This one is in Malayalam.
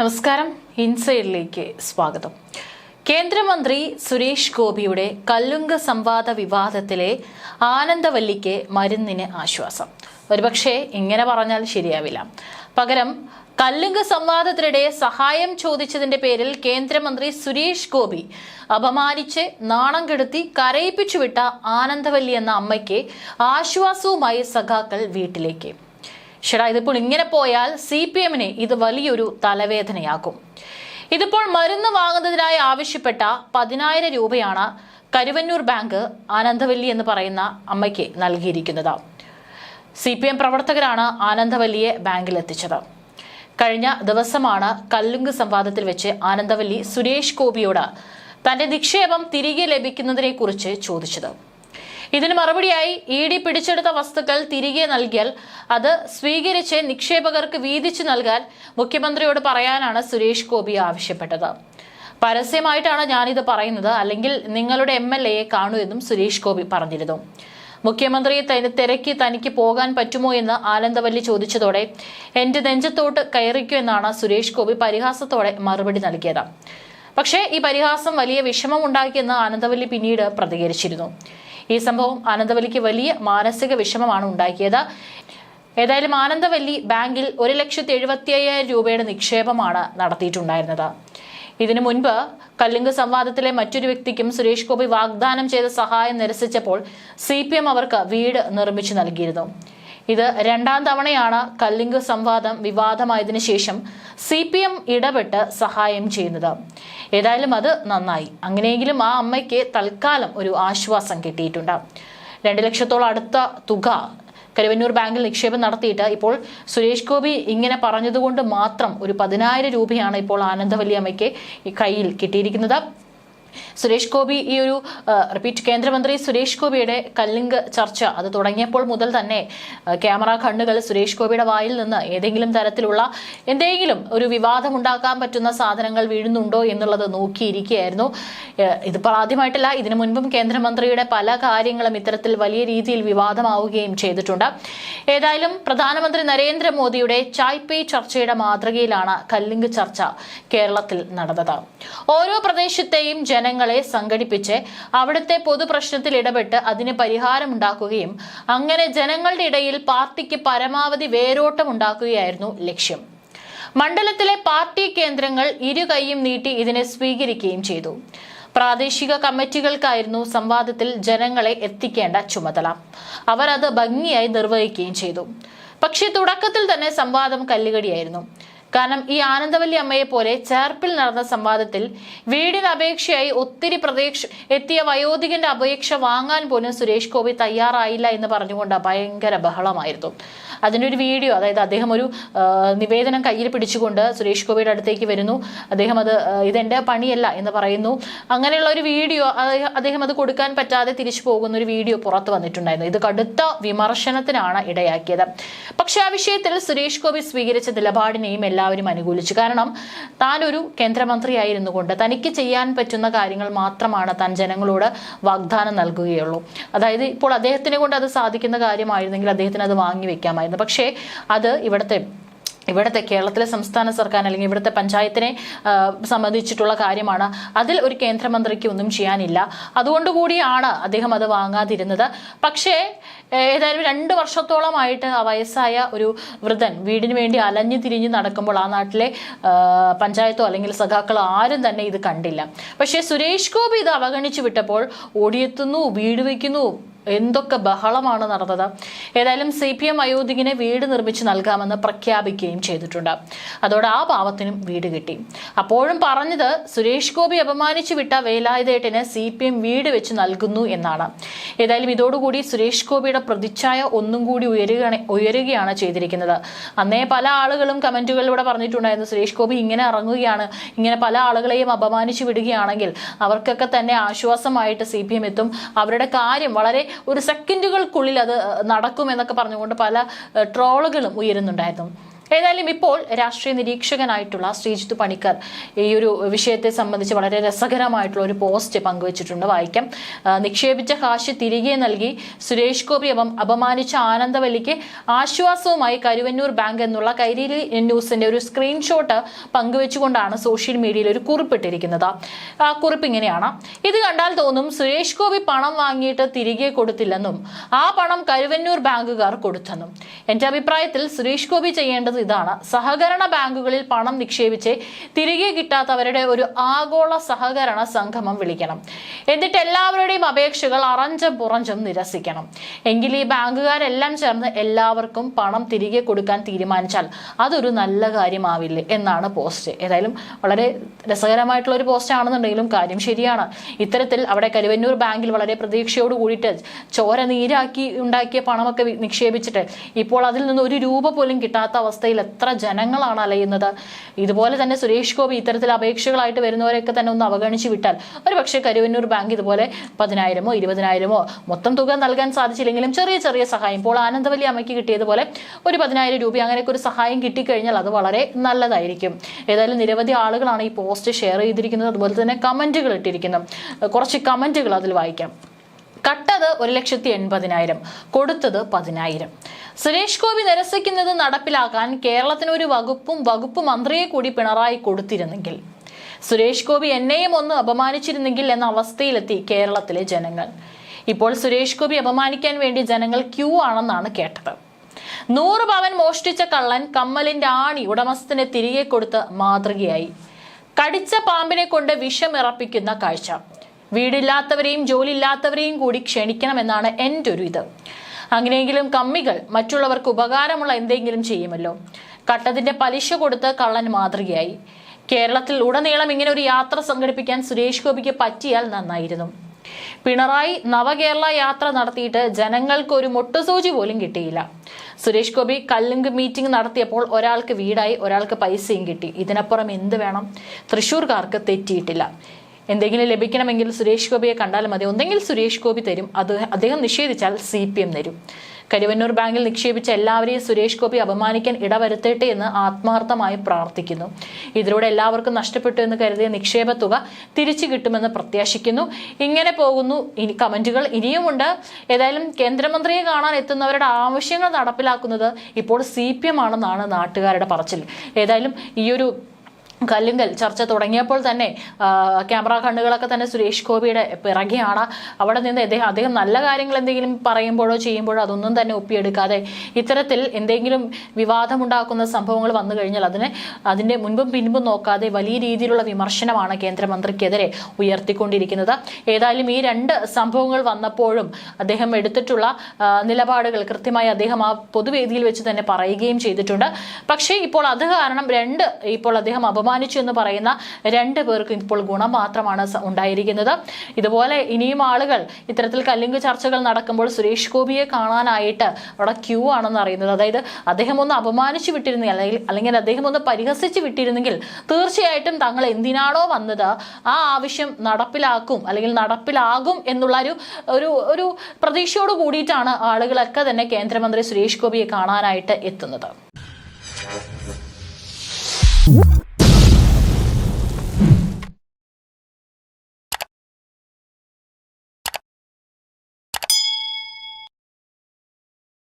നമസ്കാരം. ഇൻസൈഡിലേക്ക് സ്വാഗതം. കേന്ദ്രമന്ത്രി സുരേഷ് ഗോപിയുടെ കല്ലുങ്ക സംവാദ വിവാദത്തിലെ ആനന്ദവല്ലിക്ക് മരുന്നിന് ആശ്വാസം. ഒരുപക്ഷെ ഇങ്ങനെ പറഞ്ഞാൽ ശരിയാവില്ല. പകരം കല്ലുങ്ക സംവാദത്തിനിടെ സഹായം ചോദിച്ചതിന്റെ പേരിൽ കേന്ദ്രമന്ത്രി സുരേഷ് ഗോപി അപമാനിച്ച് നാണം കെടുത്തി കരയിപ്പിച്ചുവിട്ട ആനന്ദവല്ലി എന്ന അമ്മയ്ക്ക് ആശ്വാസവുമായി സഖാക്കൾ വീട്ടിലേക്ക്. ഷടാ ഇതിപ്പോൾ ഇങ്ങനെ പോയാൽ സി പി എമ്മിന് ഇത് വലിയൊരു തലവേദനയാകും. ഇതിപ്പോൾ മരുന്ന് വാങ്ങുന്നതിനായി ആവശ്യപ്പെട്ട പതിനായിരം രൂപയാണ് കരുവന്നൂർ ബാങ്ക് ആനന്ദവല്ലി എന്ന് പറയുന്ന അമ്മയ്ക്ക് നൽകിയിരിക്കുന്നത്. സി പി എം പ്രവർത്തകരാണ് ആനന്ദവല്ലിയെ ബാങ്കിലെത്തിച്ചത്. കഴിഞ്ഞ ദിവസമാണ് കല്ലുങ്ക് സംവാദത്തിൽ വെച്ച് ആനന്ദവല്ലി സുരേഷ് ഗോപിയോട് തന്റെ നിക്ഷേപം തിരികെ ലഭിക്കുന്നതിനെ കുറിച്ച് ചോദിച്ചത്. ഇതിന് മറുപടിയായി ഇ ഡി പിടിച്ചെടുത്ത വസ്തുക്കൾ തിരികെ നൽകിയാൽ അത് സ്വീകരിച്ച് നിക്ഷേപകർക്ക് വീതിച്ചു നൽകാൻ മുഖ്യമന്ത്രിയോട് പറയാനാണ് സുരേഷ് ഗോപി ആവശ്യപ്പെട്ടത്. പരസ്യമായിട്ടാണ് ഞാനിത് പറയുന്നത്. അല്ലെങ്കിൽ നിങ്ങളുടെ എം എൽ എയെ കാണൂ എന്നും സുരേഷ് ഗോപി പറഞ്ഞിരുന്നു. മുഖ്യമന്ത്രിയെ തിരക്കി തനിക്ക് പോകാൻ പറ്റുമോ എന്ന് ആനന്ദവല്ലി ചോദിച്ചതോടെ എന്റെ നെഞ്ചത്തോട്ട് കയറിക്കൂ എന്നാണ് സുരേഷ് ഗോപി പരിഹാസത്തോടെ മറുപടി നൽകിയത്. പക്ഷേ ഈ പരിഹാസം വലിയ വിഷമം ഉണ്ടാക്കിയെന്ന് ആനന്ദവല്ലി പിന്നീട് പ്രതികരിച്ചിരുന്നു. ഈ സംഭവം ആനന്ദവല്ലിക്ക് വലിയ മാനസിക വിഷമമാണ് ഉണ്ടാക്കിയത്. ഏതായാലും ആനന്ദവല്ലി ബാങ്കിൽ ഒരു ലക്ഷത്തി എഴുപത്തി അയ്യായിരം രൂപയുടെ നിക്ഷേപമാണ് നടത്തിയിട്ടുണ്ടായിരുന്നത്. ഇതിനു മുൻപ് കല്ലിംഗ് സംവാദത്തിലെ മറ്റൊരു വ്യക്തിക്കും സുരേഷ് ഗോപി വാഗ്ദാനം ചെയ്ത സഹായം നിരസിച്ചപ്പോൾ സി പി എം അവർക്ക് വീട് നിർമ്മിച്ചു നൽകിയിരുന്നു. ഇത് രണ്ടാം തവണയാണ് കല്ലിങ്ക് സംവാദം വിവാദമായതിനു ശേഷം സി പി എം ഇടപെട്ട് സഹായം ചെയ്യുന്നത്. ഏതായാലും അത് നന്നായി. അങ്ങനെയെങ്കിലും ആ അമ്മയ്ക്ക് തൽക്കാലം ഒരു ആശ്വാസം കിട്ടിയിട്ടുണ്ട്. രണ്ട് ലക്ഷത്തോളം അടുത്ത തുക കരുവന്നൂർ ബാങ്കിൽ നിക്ഷേപം നടത്തിയിട്ട് ഇപ്പോൾ സുരേഷ് ഗോപി ഇങ്ങനെ പറഞ്ഞതുകൊണ്ട് മാത്രം ഒരു പതിനായിരം രൂപയാണ് ഇപ്പോൾ ആനന്ദവല്ലി അമ്മയ്ക്ക് കയ്യിൽ കിട്ടിയിരിക്കുന്നത്. സുരേഷ് ഗോപി ഈ ഒരു റിപ്പീറ്റ് കേന്ദ്രമന്ത്രി സുരേഷ് ഗോപിയുടെ കല്ലിങ്ക് ചർച്ച അത് തുടങ്ങിയപ്പോൾ മുതൽ തന്നെ ക്യാമറ കണ്ണുകൾ സുരേഷ് ഗോപിയുടെ വായിൽ നിന്ന് ഏതെങ്കിലും തരത്തിലുള്ള എന്തെങ്കിലും ഒരു വിവാദം ഉണ്ടാക്കാൻ പറ്റുന്ന സാധനങ്ങൾ വീഴുന്നുണ്ടോ എന്നുള്ളത് നോക്കിയിരിക്കുകയായിരുന്നു. ഇതിപ്പോൾ ആദ്യമായിട്ടല്ല ഇതിനു മുൻപും കേന്ദ്രമന്ത്രിയുടെ പല കാര്യങ്ങളും ഇത്തരത്തിൽ വലിയ രീതിയിൽ വിവാദമാവുകയും ചെയ്തിട്ടുണ്ട്. ഏതായാലും പ്രധാനമന്ത്രി നരേന്ദ്രമോദിയുടെ ചായ് പേ ചർച്ചയുടെ മാതൃകയിലാണ് കല്ലിങ്ക് ചർച്ച കേരളത്തിൽ നടന്നത്. ഓരോ പ്രദേശത്തെയും ജനങ്ങളെ സംഘടിപ്പിച്ച് അവിടുത്തെ പൊതുപ്രശ്നത്തിൽ ഇടപെട്ട് അതിന് പരിഹാരമുണ്ടാക്കുകയും അങ്ങനെ ജനങ്ങളുടെ ഇടയിൽ പാർട്ടിക്ക് പരമാവധി വേരോട്ടം ഉണ്ടാക്കുകയായിരുന്നു ലക്ഷ്യം. മണ്ഡലത്തിലെ പാർട്ടി കേന്ദ്രങ്ങൾ ഇരു കൈയും നീട്ടി ഇതിനെ സ്വീകരിക്കുകയും ചെയ്തു. പ്രാദേശിക കമ്മിറ്റികൾക്കായിരുന്നു സംവാദത്തിൽ ജനങ്ങളെ എത്തിക്കേണ്ട ചുമതല. അവർ അത് ഭംഗിയായി നിർവഹിക്കുകയും ചെയ്തു. പക്ഷേ തുടക്കത്തിൽ തന്നെ സംവാദം കല്ലുകടിയായിരുന്നു. കാരണം ഈ ആനന്ദവല്ലി അമ്മയെ പോലെ ചേർപ്പിൽ നടന്ന സംവാദത്തിൽ വീടിന് അപേക്ഷയായി ഒത്തിരി പ്രതീക്ഷ എത്തിയ വയോധികന്റെ അപേക്ഷ വാങ്ങാൻ പോലും സുരേഷ് ഗോപി തയ്യാറായില്ല എന്ന് പറഞ്ഞുകൊണ്ട് ഭയങ്കര ബഹളമായിരുന്നു. ഒരു വീഡിയോ അതായത് അദ്ദേഹം ഒരു നിവേദനം കയ്യിൽ പിടിച്ചുകൊണ്ട് സുരേഷ് ഗോപിയുടെ അടുത്തേക്ക് വരുന്നു. അദ്ദേഹം അത് ഇതെന്റെ പണിയല്ല എന്ന് പറയുന്നു. അങ്ങനെയുള്ള ഒരു വീഡിയോ അദ്ദേഹം അത് കൊടുക്കാൻ പറ്റാതെ തിരിച്ചു പോകുന്ന ഒരു വീഡിയോ പുറത്തു വന്നിട്ടുണ്ടായിരുന്നു. ഇത് കടുത്ത വിമർശനത്തിനാണ് ഇടയാക്കിയത്. പക്ഷെ ആ വിഷയത്തിൽ സുരേഷ് ഗോപി സ്വീകരിച്ച നിലപാടിനെയും എല്ലാവരും അനുകൂലിച്ചു. കാരണം താൻ ഒരു കേന്ദ്രമന്ത്രിയായിരുന്നു കൊണ്ട് തനിക്ക് ചെയ്യാൻ പറ്റുന്ന കാര്യങ്ങൾ മാത്രമാണ് താൻ ജനങ്ങളോട് വാഗ്ദാനം നൽകുകയുള്ളൂ. അതായത് ഇപ്പോൾ അദ്ദേഹത്തിനെ കൊണ്ട് അത് സാധിക്കുന്ന കാര്യമായിരുന്നെങ്കിൽ അദ്ദേഹത്തിന് അത് വാങ്ങി വെക്കാമായിരുന്നു. പക്ഷേ അത് ഇവിടുത്തെ ഇവിടുത്തെ കേരളത്തിലെ സംസ്ഥാന സർക്കാർ അല്ലെങ്കിൽ ഇവിടുത്തെ പഞ്ചായത്തിനെ സംബന്ധിച്ചിട്ടുള്ള കാര്യമാണ്. അതിൽ ഒരു കേന്ദ്രമന്ത്രിക്ക് ഒന്നും ചെയ്യാനില്ല. അതുകൊണ്ടുകൂടിയാണ് അദ്ദേഹം അത് വാങ്ങാതിരുന്നത്. പക്ഷേ ഏതായാലും രണ്ട് വർഷത്തോളമായിട്ട് ആ വയസ്സായ ഒരു വൃദ്ധൻ വീടിന് വേണ്ടി അലഞ്ഞു തിരിഞ്ഞ് നടക്കുമ്പോൾ ആ നാട്ടിലെ പഞ്ചായത്തോ അല്ലെങ്കിൽ സഖാക്കളോ ആരും തന്നെ ഇത് കണ്ടില്ല. പക്ഷേ സുരേഷ് ഗോപി ഇത് അവഗണിച്ചു വിട്ടപ്പോൾ ഓടിയെത്തുന്നു വീട് വയ്ക്കുന്നു എന്തൊക്കെ ബഹളമാണ് നടന്നത്? ഏതായാലും സി പി എം അയോധ്യകിനെ വീട് നിർമ്മിച്ച് നൽകാമെന്ന് പ്രഖ്യാപിക്കുകയും ചെയ്തിട്ടുണ്ട്. അതോടെ ആ പാവത്തിനും വീട് കിട്ടി. അപ്പോഴും പറഞ്ഞത് സുരേഷ് ഗോപി അപമാനിച്ചു വിട്ട വേലായുധേട്ടന് സി പി എം വീട് വെച്ച് നൽകുന്നു എന്നാണ്. ഏതായാലും ഇതോടുകൂടി സുരേഷ് ഗോപിയുടെ പ്രതിച്ഛായ ഒന്നും കൂടി ഉയരുകയാണ് ഉയരുകയാണ് ചെയ്തിരിക്കുന്നത്. അന്നേ പല ആളുകളും കമന്റുകളിലൂടെ പറഞ്ഞിട്ടുണ്ടായിരുന്നു സുരേഷ് ഗോപി ഇങ്ങനെ ഇറങ്ങുകയാണ് ഇങ്ങനെ പല ആളുകളെയും അപമാനിച്ചു വിടുകയാണെങ്കിൽ അവർക്കൊക്കെ തന്നെ ആശ്വാസമായിട്ട് സി പി എം എത്തും. അവരുടെ കാര്യം വളരെ ഒരു സെക്കൻഡുകൾക്കുള്ളിൽ അത് നടക്കും നടക്കുമെന്നൊക്കെ പറഞ്ഞുകൊണ്ട് പല ട്രോളുകളും ഉയരുന്നുണ്ടായിരുന്നു. ഏതായാലും ഇപ്പോൾ രാഷ്ട്രീയ നിരീക്ഷകനായിട്ടുള്ള ശ്രീജിത്ത് പണിക്കർ ഈ ഒരു വിഷയത്തെ സംബന്ധിച്ച് വളരെ രസകരമായിട്ടുള്ള ഒരു പോസ്റ്റ് പങ്കുവച്ചിട്ടുണ്ട് വായിക്കാം. നിക്ഷേപിച്ച കാശ് തിരികെ നൽകി സുരേഷ് ഗോപി അപം അപമാനിച്ച ആനന്ദവല്ലിക്ക് ആശ്വാസവുമായി കരുവന്നൂർ ബാങ്ക് എന്നുള്ള കൈരീലി ന്യൂസിന്റെ ഒരു സ്ക്രീൻഷോട്ട് പങ്കുവെച്ചുകൊണ്ടാണ് സോഷ്യൽ മീഡിയയിൽ ഒരു കുറിപ്പിട്ടിരിക്കുന്നത്. ആ കുറിപ്പ് ഇങ്ങനെയാണ്. ഇത് കണ്ടാൽ തോന്നും സുരേഷ് ഗോപി പണം വാങ്ങിയിട്ട് തിരികെ കൊടുത്തില്ലെന്നും ആ പണം കരുവന്നൂർ ബാങ്കുകാർ കൊടുത്തെന്നും. എന്റെ അഭിപ്രായത്തിൽ സുരേഷ് ഗോപി ചെയ്യേണ്ടത് ഇതാണ്. സഹകരണ ബാങ്കുകളിൽ പണം നിക്ഷേപിച്ച് തിരികെ കിട്ടാത്തവരുടെ ഒരു ആഗോള സഹകരണ സംഗമം വിളിക്കണം. എന്നിട്ട് എല്ലാവരുടെയും അപേക്ഷകൾ അറഞ്ചും പുറഞ്ചും നിരസിക്കണം. എങ്കിൽ ഈ ബാങ്കുകാരെല്ലാം ചേർന്ന് എല്ലാവർക്കും പണം തിരികെ കൊടുക്കാൻ തീരുമാനിച്ചാൽ അതൊരു നല്ല കാര്യമാവില്ലേ എന്നാണ് പോസ്റ്റ്. ഏതായാലും വളരെ രസകരമായിട്ടുള്ള ഒരു പോസ്റ്റ് ആണെന്നുണ്ടെങ്കിലും കാര്യം ശരിയാണ്. ഇത്തരത്തിൽ അവിടെ കരുവന്നൂർ ബാങ്കിൽ വളരെ പ്രതീക്ഷയോട് കൂടിയിട്ട് ചോര നീരാക്കി ഉണ്ടാക്കിയ പണമൊക്കെ നിക്ഷേപിച്ചിട്ട് ഇപ്പോൾ അതിൽ നിന്ന് ഒരു രൂപ പോലും കിട്ടാത്ത അവസ്ഥയിൽ എത്ര ജനങ്ങളാണ് അലയുന്നത്? ഇതുപോലെ തന്നെ സുരേഷ് ഗോപി ഇത്തരത്തിൽ അപേക്ഷകളായിട്ട് വരുന്നവരെയൊക്കെ തന്നെ ഒന്ന് അവഗണിച്ച് വിട്ടാൽ ഒരു പക്ഷേ കരുവന്നൂർ ബാങ്ക് ഇതുപോലെ പതിനായിരമോ ഇരുപതിനായിരമോ മൊത്തം തുക നൽകാൻ സാധിച്ചില്ലെങ്കിലും ചെറിയ ചെറിയ സഹായം. ഇപ്പോൾ ആനന്ദവല്ലി അമ്മയ്ക്ക് കിട്ടിയതുപോലെ ഒരു പതിനായിരം രൂപ അങ്ങനെയൊക്കെ ഒരു സഹായം കിട്ടിക്കഴിഞ്ഞാൽ അത് വളരെ നല്ലതായിരിക്കും. ഏതായാലും നിരവധി ആളുകളാണ് ഈ പോസ്റ്റ് ഷെയർ ചെയ്തിരിക്കുന്നത്. അതുപോലെ തന്നെ കമന്റുകൾ ഇട്ടിരിക്കുന്നു. കുറച്ച് കമന്റുകൾ അതിൽ വായിക്കാം. കട്ടത് ഒരു ലക്ഷത്തി എൺപതിനായിരം കൊടുത്തത് പതിനായിരം. സുരേഷ് ഗോപി നിരസിക്കുന്നത് നടപ്പിലാക്കാൻ കേരളത്തിന് ഒരു വകുപ്പും വകുപ്പ് മന്ത്രിയെ കൂടി പിണറായി കൊടുത്തിരുന്നെങ്കിൽ. സുരേഷ് ഗോപി എന്നെയും ഒന്ന് അപമാനിച്ചിരുന്നെങ്കിൽ എന്ന അവസ്ഥയിലെത്തി കേരളത്തിലെ ജനങ്ങൾ. ഇപ്പോൾ സുരേഷ് ഗോപി അപമാനിക്കാൻ വേണ്ടി ജനങ്ങൾ ക്യൂ ആണെന്നാണ് കേട്ടത്. നൂറ് പവൻ മോഷ്ടിച്ച കള്ളൻ കമ്മലിന്റെ ആണി ഉടമസ്ഥനെ തിരികെ കൊടുത്ത് മാതൃകയായി. കടിച്ച പാമ്പിനെ കൊണ്ട് വിഷമിറപ്പിക്കുന്ന കാഴ്ച. വീടില്ലാത്തവരെയും ജോലിയില്ലാത്തവരെയും കൂടി ക്ഷണിക്കണമെന്നാണ് എന്റെ ഒരു ഇത്. അങ്ങനെയെങ്കിലും കമ്മികൾ മറ്റുള്ളവർക്ക് ഉപകാരമുള്ള എന്തെങ്കിലും ചെയ്യുമല്ലോ. കട്ടതിന്റെ പലിശ കൊടുത്ത് കള്ളൻ മാതൃകയായി. കേരളത്തിൽ ഉടനീളം ഇങ്ങനെ ഒരു യാത്ര സംഘടിപ്പിക്കാൻ സുരേഷ് ഗോപിക്ക് പറ്റിയാൽ നന്നായിരുന്നു. പിണറായി നവകേരള യാത്ര നടത്തിയിട്ട് ജനങ്ങൾക്ക് ഒരു മുട്ടുസൂചി പോലും കിട്ടിയില്ല. സുരേഷ് ഗോപി കല്ലുങ്ക് മീറ്റിംഗ് നടത്തിയപ്പോൾ ഒരാൾക്ക് വീടായി ഒരാൾക്ക് പൈസയും കിട്ടി. ഇതിനപ്പുറം എന്ത് വേണം? തൃശ്ശൂർക്കാർക്ക് തെറ്റിയിട്ടില്ല. എന്തെങ്കിലും ലഭിക്കണമെങ്കിൽ സുരേഷ് ഗോപിയെ കണ്ടാൽ മതി. ഒന്നെങ്കിൽ സുരേഷ് ഗോപി തരും. അത് അദ്ദേഹം നിഷേധിച്ചാൽ സി പി എം തരും. കരുവന്നൂർ ബാങ്കിൽ നിക്ഷേപിച്ച എല്ലാവരെയും സുരേഷ് ഗോപി അപമാനിക്കാൻ ഇടവരുത്തട്ടെ എന്ന് ആത്മാർത്ഥമായി പ്രാർത്ഥിക്കുന്നു. ഇതിലൂടെ എല്ലാവർക്കും നഷ്ടപ്പെട്ടു എന്ന് കരുതിയ നിക്ഷേപ തുക തിരിച്ചു കിട്ടുമെന്ന് പ്രത്യാശിക്കുന്നു. ഇങ്ങനെ പോകുന്നു. ഇനി കമന്റുകൾ ഇനിയുമുണ്ട്. ഏതായാലും കേന്ദ്രമന്ത്രിയെ കാണാൻ എത്തുന്നവരുടെ ആവശ്യങ്ങൾ നടപ്പിലാക്കുന്നത് ഇപ്പോൾ സി പി എം ആണെന്നാണ് നാട്ടുകാരുടെ പറച്ചിൽ. ഏതായാലും ഈയൊരു കല്ലുങ്കൽ ചർച്ച തുടങ്ങിയപ്പോൾ തന്നെ ക്യാമറ കണ്ണുകളൊക്കെ തന്നെ സുരേഷ് ഗോപിയുടെ പിറകെയാണ്. അവിടെ നിന്ന് അദ്ദേഹം അദ്ദേഹം നല്ല കാര്യങ്ങൾ എന്തെങ്കിലും പറയുമ്പോഴോ ചെയ്യുമ്പോഴോ അതൊന്നും തന്നെ ഒപ്പിയെടുക്കാതെ ഇത്തരത്തിൽ എന്തെങ്കിലും വിവാദമുണ്ടാക്കുന്ന സംഭവങ്ങൾ വന്നു കഴിഞ്ഞാൽ അതിന് അതിന്റെ മുൻപും പിൻപും നോക്കാതെ വലിയ രീതിയിലുള്ള വിമർശനമാണ് കേന്ദ്രമന്ത്രിക്കെതിരെ ഉയർത്തിക്കൊണ്ടിരിക്കുന്നത്. ഏതായാലും ഈ രണ്ട് സംഭവങ്ങൾ വന്നപ്പോഴും അദ്ദേഹം എടുത്തിട്ടുള്ള നിലപാടുകൾ കൃത്യമായി അദ്ദേഹം ആ പൊതുവേദിയിൽ വെച്ച് തന്നെ പറയുകയും ചെയ്തിട്ടുണ്ട്. പക്ഷേ ഇപ്പോൾ അത് കാരണം രണ്ട് ഇപ്പോൾ അദ്ദേഹം അപമാനിച്ചു എന്ന് പറയുന്ന രണ്ട് പേർക്കും ഇപ്പോൾ ഗുണം മാത്രമാണ് ഉണ്ടായിരിക്കുന്നത്. ഇതുപോലെ ഇനിയും ആളുകൾ ഇത്തരത്തിൽ കല്ലിങ്ക് ചർച്ചകൾ നടക്കുമ്പോൾ സുരേഷ് ഗോപിയെ കാണാനായിട്ട് അവിടെ ക്യൂ ആണെന്ന് അറിയുന്നത്. അതായത് അദ്ദേഹം ഒന്ന് അപമാനിച്ചു വിട്ടിരുന്നെങ്കിൽ അല്ലെങ്കിൽ അല്ലെങ്കിൽ അദ്ദേഹം ഒന്ന് പരിഹസിച്ച് വിട്ടിരുന്നെങ്കിൽ തീർച്ചയായിട്ടും തങ്ങൾ എന്തിനാണോ വന്നത് ആ ആവശ്യം നടപ്പിലാക്കും അല്ലെങ്കിൽ നടപ്പിലാകും എന്നുള്ള ഒരു ഒരു ഒരു പ്രതീക്ഷയോട് കൂടിയിട്ടാണ് ആളുകളൊക്കെ തന്നെ കേന്ദ്രമന്ത്രി സുരേഷ് ഗോപിയെ കാണാനായിട്ട് എത്തുന്നത്.